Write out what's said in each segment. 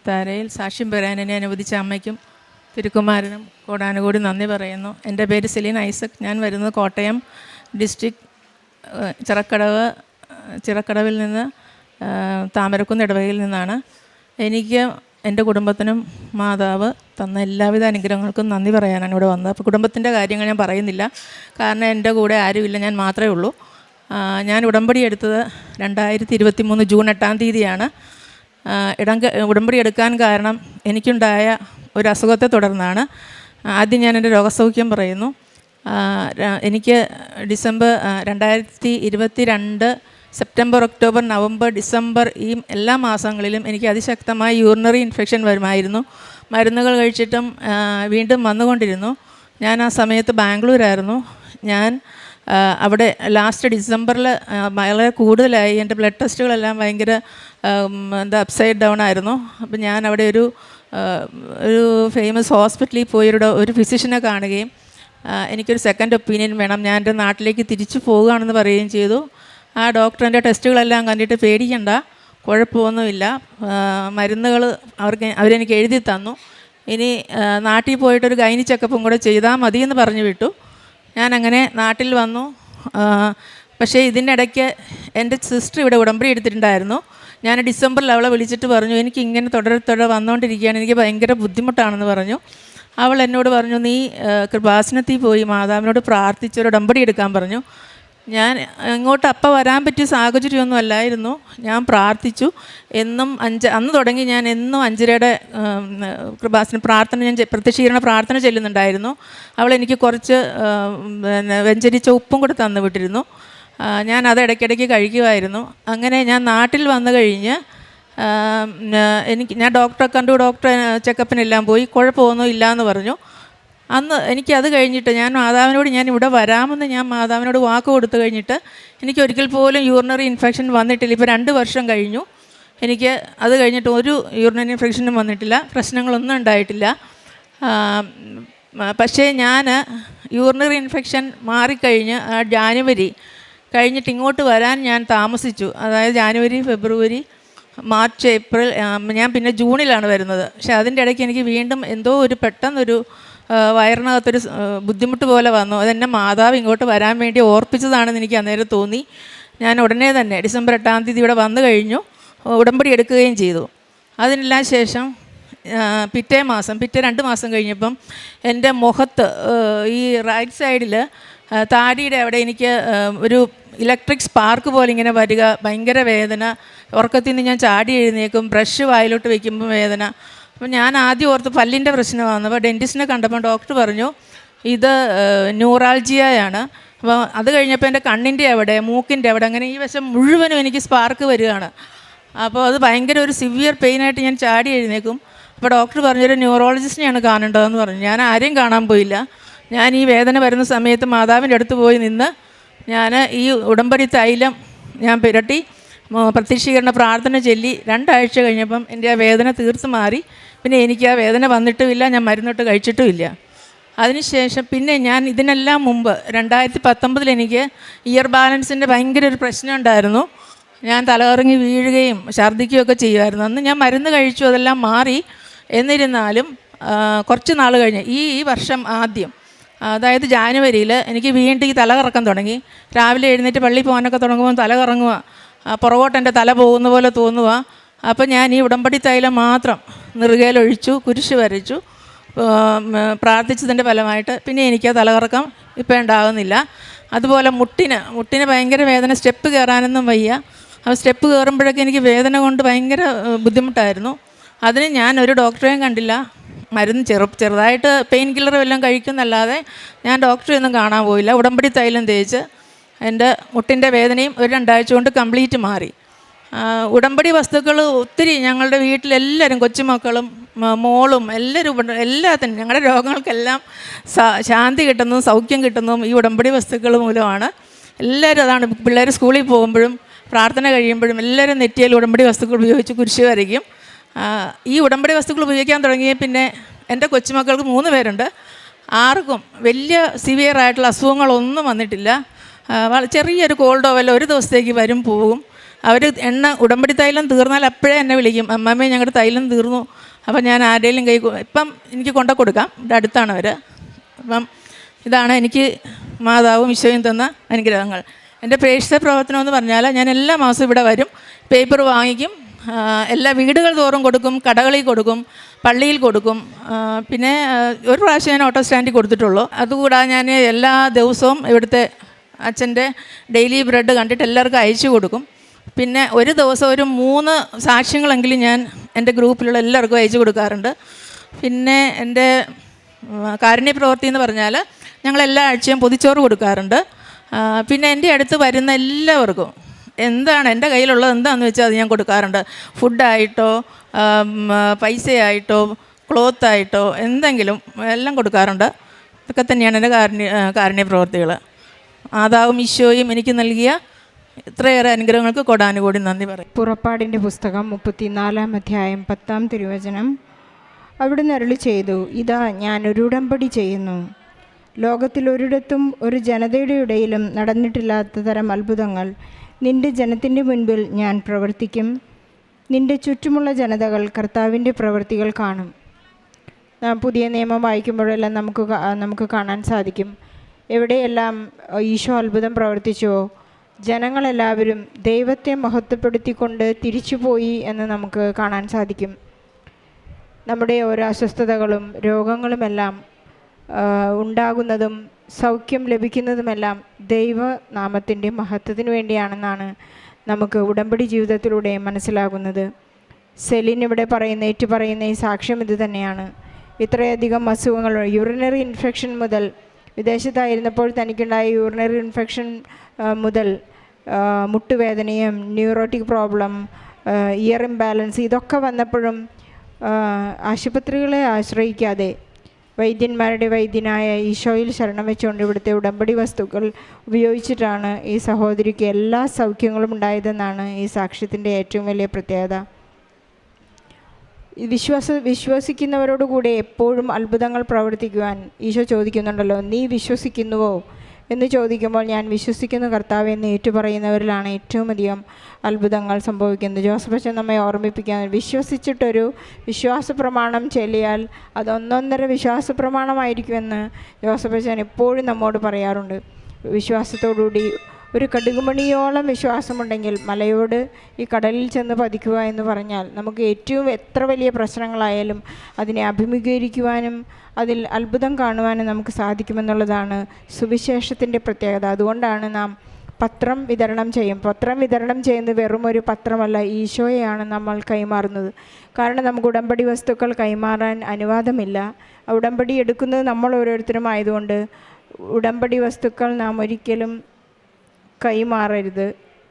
അൽത്താരയിൽ സാക്ഷ്യം പറയാൻ എന്നെ അനുവദിച്ച അമ്മയ്ക്കും തിരുക്കുമാരനും കോടാനുകൂടി നന്ദി പറയുന്നു. എന്റെ പേര് സെലീൻ ഐസക്. ഞാൻ വരുന്നത് കോട്ടയം ഡിസ്ട്രിക്ട് ചിറക്കടവ് ചിറക്കടവിൽ നിന്ന് താമരക്കുന്ന് ഇടവകയിൽ നിന്നാണ്. എനിക്ക് എന്റെ കുടുംബത്തിനും മാതാവ് തന്ന എല്ലാവിധ അനുഗ്രഹങ്ങൾക്കും നന്ദി പറയാനാണ് ഇവിടെ വന്നത്. അപ്പോൾ കുടുംബത്തിന്റെ കാര്യങ്ങൾ ഞാൻ പറയുന്നില്ല. കാരണം എന്റെ കൂടെ ആരുമില്ല ഞാൻ മാത്രമേ ഉള്ളൂ. ഞാൻ ഉടമ്പടി എടുത്തത് രണ്ടായിരത്തി ഇരുപത്തി മൂന്ന് ജൂൺ എട്ടാം തീയതിയാണ്. ഇടം ഉടമ്പടി എടുക്കാൻ കാരണം എനിക്കുണ്ടായ ഒരു അസുഖത്തെ തുടർന്നാണ്. ആദ്യം ഞാൻ എന്റെ രോഗസൗഖ്യം പറയുന്നു. എനിക്ക് ഡിസംബർ രണ്ടായിരത്തി ഇരുപത്തി രണ്ട് സെപ്റ്റംബർ ഒക്ടോബർ നവംബർ ഡിസംബർ ഈ എല്ലാ മാസങ്ങളിലും എനിക്ക് അതിശക്തമായ യൂറിനറി ഇൻഫെക്ഷൻ വരുമായിരുന്നു. മരുന്നുകൾ കഴിച്ചിട്ടും വീണ്ടും വന്നുകൊണ്ടിരുന്നു. ഞാൻ ആ സമയത്ത് ബാംഗ്ലൂരായിരുന്നു. ഞാൻ അവിടെ ലാസ്റ്റ് ഡിസംബറിൽ വളരെ കൂടുതലായി എന്റെ ബ്ലഡ് ടെസ്റ്റുകളെല്ലാം ഭയങ്കര എന്താ അപ്സൈഡ് ഡൗൺ ആയിരുന്നു. അപ്പം ഞാൻ അവിടെ ഒരു ഒരു ഫേമസ് ഹോസ്പിറ്റലിൽ പോയി ഒരു ഫിസിഷ്യനെ കാണുകയും എനിക്കൊരു സെക്കൻഡ് ഒപ്പീനിയൻ വേണം. ഞാൻ എന്റെ നാട്ടിലേക്ക് തിരിച്ചു പോവുകയാണെന്ന് പറയുകയും ചെയ്തു. ആ ഡോക്ടർ എന്റെ ടെസ്റ്റുകളെല്ലാം കണ്ടിട്ട് പേടിക്കണ്ട കുഴപ്പമൊന്നുമില്ല. മരുന്നുകൾ അവർക്ക് അവരെനിക്ക് എഴുതി തന്നു. ഇനി നാട്ടിൽ പോയിട്ടൊരു ഗൈനി ചെക്കപ്പും കൂടെ ചെയ്താൽ മതി എന്ന് പറഞ്ഞു വിട്ടു. ഞാൻ അങ്ങനെ നാട്ടിൽ വന്നു. പക്ഷേ ഇതിനിടയ്ക്ക് എന്റെ സിസ്റ്റർ ഇവിടെ ഉടമ്പടി എടുത്തിട്ടുണ്ടായിരുന്നു. ഞാൻ ഡിസംബറിൽ അവളെ വിളിച്ചിട്ട് പറഞ്ഞു എനിക്ക് ഇങ്ങനെ തുടരെ തുടരെ വന്നുകൊണ്ടിരിക്കുകയാണ് എനിക്ക് ഭയങ്കര ബുദ്ധിമുട്ടാണെന്ന് പറഞ്ഞു. അവൾ എന്നോട് പറഞ്ഞു നീ കൃപാസനത്തിൽ പോയി മാതാവിനോട് പ്രാർത്ഥിച്ച് ഒരു ഉടമ്പടി എടുക്കാൻ പറഞ്ഞു. ഞാൻ ഇങ്ങോട്ട് അപ്പം വരാൻ പറ്റിയ സാഹചര്യമൊന്നും അല്ലായിരുന്നു. ഞാൻ പ്രാർത്ഥിച്ചു. എന്നും അഞ്ച് അന്ന് തുടങ്ങി ഞാൻ എന്നും അഞ്ചരയുടെ കൃപാസന പ്രാർത്ഥന ഞാൻ പ്രത്യക്ഷീകരണ പ്രാർത്ഥന ചെല്ലുന്നുണ്ടായിരുന്നു. അവൾ എനിക്ക് കുറച്ച് പിന്നെ വെഞ്ചരിച്ച ഉപ്പും കൂടെ തന്നു വിട്ടിരുന്നു. ഞാൻ അത് ഇടയ്ക്കിടയ്ക്ക് കഴിക്കുമായിരുന്നു. അങ്ങനെ ഞാൻ നാട്ടിൽ വന്നു കഴിഞ്ഞ് എനിക്ക് ഞാൻ ഡോക്ടറെ കണ്ടു. ഡോക്ടറെ ചെക്കപ്പിനെല്ലാം പോയി. കുഴപ്പമൊന്നും ഇല്ല എന്ന് പറഞ്ഞു. അന്ന് എനിക്ക് അത് കഴിഞ്ഞിട്ട് ഞാൻ മാതാവിനോട് ഞാൻ ഇവിടെ വരാമെന്ന് ഞാൻ മാതാവിനോട് വാക്ക് കൊടുത്തു കഴിഞ്ഞിട്ട് എനിക്ക് ഒരിക്കൽ പോലും യൂറിനറി ഇൻഫെക്ഷൻ വന്നിട്ടില്ല. ഇപ്പോൾ രണ്ട് വർഷം കഴിഞ്ഞു. എനിക്ക് അത് കഴിഞ്ഞിട്ട് ഒരു യൂറിനറി ഇൻഫെക്ഷനും വന്നിട്ടില്ല. പ്രശ്നങ്ങളൊന്നും ഉണ്ടായിട്ടില്ല. പക്ഷേ ഞാൻ യൂറിനറി ഇൻഫെക്ഷൻ മാറിക്കഴിഞ്ഞ് ജാനുവരി കഴിഞ്ഞിട്ട് ഇങ്ങോട്ട് വരാൻ ഞാൻ താമസിച്ചു. അതായത് ജാനുവരി ഫെബ്രുവരി മാർച്ച് ഏപ്രിൽ ഞാൻ പിന്നെ ജൂണിലാണ് വരുന്നത്. പക്ഷേ അതിന്റെ ഇടയ്ക്ക് എനിക്ക് വീണ്ടും എന്തോ ഒരു പെട്ടെന്നൊരു വയറിനകത്തൊരു ബുദ്ധിമുട്ട് പോലെ വന്നു. അതെന്നെ മാതാവ് ഇങ്ങോട്ട് വരാൻ വേണ്ടി ഓർപ്പിച്ചതാണെന്ന് എനിക്ക് അന്നേരം തോന്നി. ഞാൻ ഉടനെ തന്നെ ഡിസംബർ എട്ടാം തീയതി ഇവിടെ വന്നു കഴിഞ്ഞു. ഉടമ്പടി എടുക്കുകയും ചെയ്തു. അതിനെല്ലാം ശേഷം പിറ്റേ മാസം പിറ്റേ രണ്ട് മാസം കഴിഞ്ഞപ്പം എന്റെ മുഖത്ത് ഈ റൈറ്റ് സൈഡിൽ താടിയുടെ അവിടെ എനിക്ക് ഒരു ഇലക്ട്രിക് സ്പാർക്ക് പോലെ ഇങ്ങനെ വരിക ഭയങ്കര വേദന ഉറക്കത്തിൽ നിന്ന് ഞാൻ ചാടി എഴുന്നേക്കും ബ്രഷ് വായിലോട്ട് വയ്ക്കുമ്പോൾ വേദന അപ്പം ഞാൻ ആദ്യം ഓർത്ത് പല്ലിന്റെ പ്രശ്നമാണ്. അപ്പോൾ ഡെന്റിസ്റ്റിനെ കണ്ടപ്പോൾ ഡോക്ടർ പറഞ്ഞു ഇത് ന്യൂറാൾജിയയാണ്. അപ്പോൾ അത് കഴിഞ്ഞപ്പോൾ എന്റെ കണ്ണിന്റെ അവിടെ മൂക്കിന്റെ അവിടെ അങ്ങനെ ഈ വശം മുഴുവനും എനിക്ക് സ്പാർക്ക് വരികയാണ്. അപ്പോൾ അത് ഭയങ്കര ഒരു സിവിയർ പെയിനായിട്ട് ഞാൻ ചാടി എഴുന്നേക്കും. അപ്പോൾ ഡോക്ടർ പറഞ്ഞൊരു ന്യൂറോളജിസ്റ്റിനെയാണ് കാണേണ്ടതെന്ന് പറഞ്ഞു. ഞാൻ ആരെയും കാണാൻ പോയില്ല. ഞാൻ ഈ വേദന വരുന്ന സമയത്ത് മാതാവിന്റെ അടുത്ത് പോയി നിന്ന് ഞാൻ ഈ ഉടമ്പടി തൈലം ഞാൻ പുരട്ടി പ്രത്യക്ഷീകരണ പ്രാർത്ഥന ചൊല്ലി രണ്ടാഴ്ച കഴിഞ്ഞപ്പം എന്റെ ആ വേദന തീർത്ത് മാറി. പിന്നെ എനിക്ക് ആ വേദന വന്നിട്ടുമില്ല ഞാൻ മരുന്നിട്ട് കഴിച്ചിട്ടുമില്ല. അതിനുശേഷം പിന്നെ ഞാൻ ഇതിനെല്ലാം മുമ്പ് രണ്ടായിരത്തി പത്തൊമ്പതിൽ എനിക്ക് ഇയർ ബാലൻസിന്റെ ഭയങ്കര ഒരു പ്രശ്നം ഉണ്ടായിരുന്നു ഞാൻ തലകറങ്ങി വീഴുകയും ഛർദ്ദിക്കുകയും ചെയ്യുമായിരുന്നു. അന്ന് ഞാൻ മരുന്ന് കഴിച്ചു അതെല്ലാം മാറി. എന്നിരുന്നാലും കുറച്ച് നാൾ കഴിഞ്ഞ് ഈ ഈ വർഷം ആദ്യം അതായത് ജാനുവരിയിൽ എനിക്ക് വീണ്ടും ഈ തലകറക്കം തുടങ്ങി. രാവിലെ എഴുന്നേറ്റ് പള്ളി പോകാനൊക്കെ തുടങ്ങുമ്പോൾ തല കറങ്ങുക പുറകോട്ട് എന്റെ തല പോകുന്ന പോലെ തോന്നുക അപ്പോൾ ഞാൻ ഈ ഉടമ്പടി തൈലം മാത്രം നെറുകയിലൊഴിച്ചു കുരിശ് വരച്ചു പ്രാർത്ഥിച്ചതിന്റെ ഫലമായിട്ട് പിന്നെ എനിക്ക് ആ തലകറക്കം ഇപ്പം ഉണ്ടാകുന്നില്ല. അതുപോലെ മുട്ടിന് മുട്ടിന് ഭയങ്കര വേദന സ്റ്റെപ്പ് കയറാനൊന്നും വയ്യ. അപ്പോൾ സ്റ്റെപ്പ് കയറുമ്പോഴൊക്കെ എനിക്ക് വേദന കൊണ്ട് ഭയങ്കര ബുദ്ധിമുട്ടായിരുന്നു. അതിന് ഞാൻ ഒരു ഡോക്ടറെയും കണ്ടില്ല. മരുന്ന് ചെറു ചെറുതായിട്ട് പെയിൻ കില്ലർ വല്ലതും കഴിക്കുന്നല്ലാതെ ഞാൻ ഡോക്ടറെ ഒന്നും കാണാൻ പോയില്ല. ഉടമ്പടി തൈലം തേച്ച് എന്റെ മുട്ടിന്റെ വേദനയും ഒരു രണ്ടാഴ്ച കൊണ്ട് കംപ്ലീറ്റ് മാറി. ആ, ഉടമ്പടി വസ്തുക്കൾ ഒത്തിരി ഞങ്ങളുടെ വീട്ടിലെല്ലാവരും കൊച്ചുമക്കളും മോളും എല്ലാവരും എല്ലാത്തിനും ഞങ്ങളുടെ രോഗങ്ങൾക്കെല്ലാം ശാന്തി കിട്ടുന്നതും സൗഖ്യം കിട്ടുന്നതും ഈ ഉടമ്പടി വസ്തുക്കൾ മൂലമാണ്. എല്ലാവരും അതാണ് പിള്ളേർ സ്കൂളിൽ പോകുമ്പോഴും പ്രാർത്ഥന കഴിയുമ്പോഴും എല്ലാവരും നെറ്റിയിൽ ഉടമ്പടി വസ്തുക്കൾ ഉപയോഗിച്ച് കുരിശ് വരയ്ക്കും. ഈ ഉടമ്പടി വസ്തുക്കൾ ഉപയോഗിക്കാൻ തുടങ്ങിയ പിന്നെ എന്റെ കൊച്ചുമക്കൾക്ക് മൂന്ന് പേരുണ്ട്. ആർക്കും വലിയ സിവിയർ ആയിട്ടുള്ള അസുഖങ്ങളൊന്നും വന്നിട്ടില്ല. ചെറിയൊരു കോൾഡോ വല്ല ഒരു ദിവസത്തേക്ക് വരും പോവും. അവർ എണ്ണ ഉടമ്പടി തൈലം തീർന്നാൽ അപ്പോഴേ എന്നെ വിളിക്കും. അമ്മമ്മേ ഞങ്ങളുടെ തൈലം തീർന്നു. അപ്പം ഞാൻ ആരുടെയും കൈ ഇപ്പം എനിക്ക് കൊണ്ട കൊടുക്കാം. ഇവിടെ അടുത്താണ് അവർ അപ്പം ഇതാണ് എനിക്ക് മാതാവും ഈശോയും തന്ന അനുഗ്രഹങ്ങൾ. എന്റെ പ്രേക്ഷിത പ്രവർത്തനം എന്ന് പറഞ്ഞാൽ ഞാൻ എല്ലാ മാസവും ഇവിടെ വരും. പേപ്പർ വാങ്ങിക്കും. എല്ലാ വീടുകൾ തോറും കൊടുക്കും. കടകളിൽ കൊടുക്കും. പള്ളിയിൽ കൊടുക്കും. പിന്നെ ഒരു പ്രാവശ്യം ഞാൻ ഓട്ടോ സ്റ്റാൻഡിൽ കൊടുത്തിട്ടുള്ളൂ. അതുകൂടാതെ ഞാൻ എല്ലാ ദിവസവും ഇവിടുത്തെ അച്ഛന്റെ ഡെയിലി ബ്രെഡ് കണ്ടിട്ട് എല്ലാവർക്കും അയച്ചു കൊടുക്കും. പിന്നെ ഒരു ദിവസം ഒരു മൂന്ന് സാക്ഷ്യങ്ങളെങ്കിലും ഞാൻ എന്റെ ഗ്രൂപ്പിലുള്ള എല്ലാവർക്കും അയച്ചു കൊടുക്കാറുണ്ട്. പിന്നെ എന്റെ കാരുണ്യ പ്രവൃത്തി എന്ന് പറഞ്ഞാൽ ഞങ്ങൾ എല്ലാ ആഴ്ചയും പൊതിച്ചോറ് കൊടുക്കാറുണ്ട്. പിന്നെ എന്റെ അടുത്ത് വരുന്ന എല്ലാവർക്കും എന്താണ് എന്റെ കയ്യിലുള്ളത് എന്താണെന്ന് വെച്ചാൽ അത് ഞാൻ കൊടുക്കാറുണ്ട്. ഫുഡായിട്ടോ പൈസയായിട്ടോ ക്ലോത്തായിട്ടോ എന്തെങ്കിലും എല്ലാം കൊടുക്കാറുണ്ട്. ഇതൊക്കെ തന്നെയാണ് എന്റെ കാരുണ്യ കാരുണ്യ പ്രവൃത്തികൾ ആദാവും ഈശോയും എനിക്ക് നൽകിയ ഇത്രയേറെ അനുഗ്രഹങ്ങൾക്ക് കൊടാനുകൂടി നന്ദി പറയും. പുറപ്പാടിന്റെ പുസ്തകം മുപ്പത്തിനാലാം അധ്യായം പത്താം തിരുവചനം. അവിടെ നരളി ചെയ്തു ഇതാ ഞാൻ ഒരു ഉടമ്പടി ചെയ്യുന്നു. ലോകത്തിൽ ഒരിടത്തും ഒരു ജനതയുടെ ഇടയിലും നടന്നിട്ടില്ലാത്ത തരം അത്ഭുതങ്ങൾ നിന്റെ ജനത്തിന്റെ മുൻപിൽ ഞാൻ പ്രവർത്തിക്കും. നിന്റെ ചുറ്റുമുള്ള ജനതകൾ കർത്താവിന്റെ പ്രവൃത്തികൾ കാണും. പുതിയ നിയമം വായിക്കുമ്പോഴെല്ലാം നമുക്ക് നമുക്ക് കാണാൻ സാധിക്കും. എവിടെയെല്ലാം ഈശോ അത്ഭുതം പ്രവർത്തിച്ചോ ജനങ്ങളെല്ലാവരും ദൈവത്തെ മഹത്വപ്പെടുത്തിക്കൊണ്ട് തിരിച്ചുപോയി എന്ന് നമുക്ക് കാണാൻ സാധിക്കും. നമ്മുടെ ഓരോ അസ്വസ്ഥതകളും രോഗങ്ങളുമെല്ലാം ഉണ്ടാകുന്നതും സൗഖ്യം ലഭിക്കുന്നതുമെല്ലാം ദൈവനാമത്തിന്റെ മഹത്വത്തിന് വേണ്ടിയാണെന്നാണ് നമുക്ക് ഉടമ്പടി ജീവിതത്തിലൂടെ മനസ്സിലാകുന്നത്. സെലിൻ ഇവിടെ പറയുന്ന ഏറ്റു പറയുന്ന ഈ സാക്ഷ്യം ഇത് തന്നെയാണ്. ഇത്രയധികം അസുഖങ്ങൾ യൂറിനറി ഇൻഫെക്ഷൻ മുതൽ വിദേശത്തായിരുന്നപ്പോൾ തനിക്കുണ്ടായ യൂറിനറി ഇൻഫെക്ഷൻ മുതൽ മുട്ടുവേദനയും ന്യൂറോട്ടിക് പ്രോബ്ലം ഇയർ ഇംബാലൻസ് ഇതൊക്കെ വന്നപ്പോഴും ആശുപത്രികളെ ആശ്രയിക്കാതെ വൈദ്യന്മാരുടെ വൈദ്യനായ ഈശോയിൽ ശരണം വെച്ചുകൊണ്ട് ഇവിടുത്തെ ഉടമ്പടി വസ്തുക്കൾ ഉപയോഗിച്ചിട്ടാണ് ഈ സഹോദരിക്ക് എല്ലാ സൗഖ്യങ്ങളും ഉണ്ടായതെന്നാണ് ഈ സാക്ഷ്യത്തിന്റെ ഏറ്റവും വലിയ പ്രത്യേകത. വിശ്വാസ വിശ്വസിക്കുന്നവരോട് കൂടെ എപ്പോഴും അത്ഭുതങ്ങൾ പ്രവർത്തിക്കുവാൻ ഈശോ ചോദിക്കുന്നുണ്ടല്ലോ നീ വിശ്വസിക്കുന്നുവോ? എന്ന് ചോദിക്കുമ്പോൾ ഞാൻ വിശ്വസിക്കുന്ന കർത്താവ് എന്ന് ഏറ്റുപറയുന്നവരിലാണ് ഏറ്റവും അധികം അത്ഭുതങ്ങൾ സംഭവിക്കുന്നത്. ജോസഫ് അച്ഛൻ നമ്മെ ഓർമ്മിപ്പിക്കാൻ വിശ്വസിച്ചിട്ടൊരു വിശ്വാസ പ്രമാണം ചെല്ലിയാൽ അത് ഒന്നൊന്നര വിശ്വാസ പ്രമാണമായിരിക്കുമെന്ന് ജോസഫ് അച്ഛൻ എപ്പോഴും നമ്മോട് പറയാറുണ്ട്. വിശ്വാസത്തോടുകൂടി ഒരു കടുകുമണിയോളം വിശ്വാസമുണ്ടെങ്കിൽ മലയോട് ഈ കടലിൽ ചെന്ന് പതിക്കുക എന്ന് പറഞ്ഞാൽ നമുക്ക് ഏറ്റവും എത്ര വലിയ പ്രശ്നങ്ങളായാലും അതിനെ അഭിമുഖീകരിക്കുവാനും അതിൽ അത്ഭുതം കാണുവാനും നമുക്ക് സാധിക്കുമെന്നുള്ളതാണ് സുവിശേഷത്തിന്റെ പ്രത്യേകത. അതുകൊണ്ടാണ് നാം പത്രം വിതരണം ചെയ്യും. പത്രം വിതരണം ചെയ്യുന്നത് വെറും ഒരു പത്രമല്ല ഈശോയെയാണ് നമ്മൾ കൈമാറുന്നത്. കാരണം നമുക്ക് ഉടമ്പടി വസ്തുക്കൾ കൈമാറാൻ അനുവാദമില്ല. ഉടമ്പടി എടുക്കുന്നത് നമ്മൾ ഓരോരുത്തരും ആയതുകൊണ്ട് ഉടമ്പടി വസ്തുക്കൾ നാം ഒരിക്കലും കൈമാറരുത്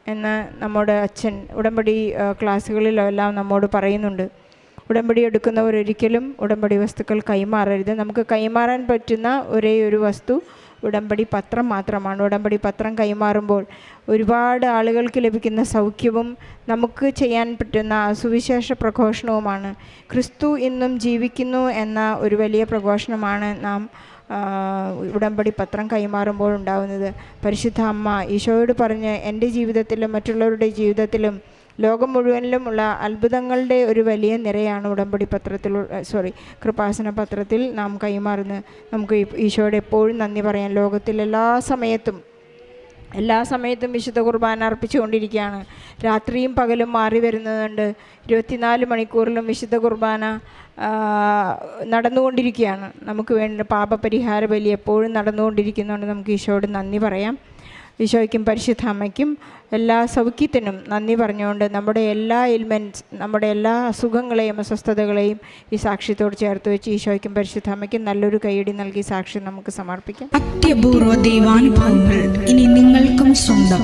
എന്ന് നമ്മുടെ അച്ഛൻ ഉടമ്പടി ക്ലാസ്സുകളിലെല്ലാം നമ്മോട് പറയുന്നുണ്ട്. ഉടമ്പടി എടുക്കുന്നവർ ഒരിക്കലും ഉടമ്പടി വസ്തുക്കൾ കൈമാറരുത്. നമുക്ക് കൈമാറാൻ പറ്റുന്ന ഒരേ ഒരു വസ്തു ഉടമ്പടി പത്രം മാത്രമാണ്. ഉടമ്പടി പത്രം കൈമാറുമ്പോൾ ഒരുപാട് ആളുകൾക്ക് ലഭിക്കുന്ന സൗഖ്യവും നമുക്ക് ചെയ്യാൻ പറ്റുന്ന സുവിശേഷ പ്രഘോഷണവുമാണ്. ക്രിസ്തു ഇന്നും ജീവിക്കുന്നു എന്ന ഒരു വലിയ പ്രഘോഷണമാണ് നാം ഉടമ്പടി പത്രം കൈമാറുമ്പോൾ ഉണ്ടാകുന്നത് പരിശുദ്ധ അമ്മ ഈശോയോട് പറഞ്ഞ് എന്റെ ജീവിതത്തിലും മറ്റുള്ളവരുടെ ജീവിതത്തിലും ലോകം മുഴുവനിലുമുള്ള അത്ഭുതങ്ങളുടെ ഒരു വലിയ നിരയാണ് ഉടമ്പടി പത്രത്തിൽ സോറി കൃപാസന പത്രത്തിൽ നാം കൈമാറുന്നത്. നമുക്ക് ഈശോയോട് എപ്പോഴും നന്ദി പറയാം ലോകത്തിൽ എല്ലാ സമയത്തും എല്ലാ സമയത്തും വിശുദ്ധ കുർബാന അർപ്പിച്ചുകൊണ്ടിരിക്കുകയാണ്. രാത്രിയും പകലും മാറി വരുന്നതുകൊണ്ട് ഇരുപത്തിനാല് മണിക്കൂറിലും വിശുദ്ധ കുർബാന നടന്നുകൊണ്ടിരിക്കുകയാണ്. നമുക്ക് വേണ്ട പാപപരിഹാര ബലി എപ്പോഴും നടന്നുകൊണ്ടിരിക്കുന്നതുകൊണ്ട് നമുക്ക് ഈശോയോട് നന്ദി പറയാം. ഈശോയ്ക്കും പരിശുദ്ധ അമ്മയ്ക്കും എല്ലാ സൗഖ്യത്തിനും നന്ദി പറഞ്ഞുകൊണ്ട് നമ്മുടെ എല്ലാ എലിമെന്റ്സ് നമ്മുടെ എല്ലാ അസുഖങ്ങളെയും അസ്വസ്ഥതകളെയും ഈ സാക്ഷ്യത്തോട് ചേർത്ത് വെച്ച് ഈശോയ്ക്കും പരിശുദ്ധ അമ്മയ്ക്കും നല്ലൊരു കൈയടി നൽകി സാക്ഷ്യം നമുക്ക് സമർപ്പിക്കാം. അത്യപൂർവ ദൈവാനുഭവങ്ങൾ ഇനി നിങ്ങൾക്കും സ്വന്തം.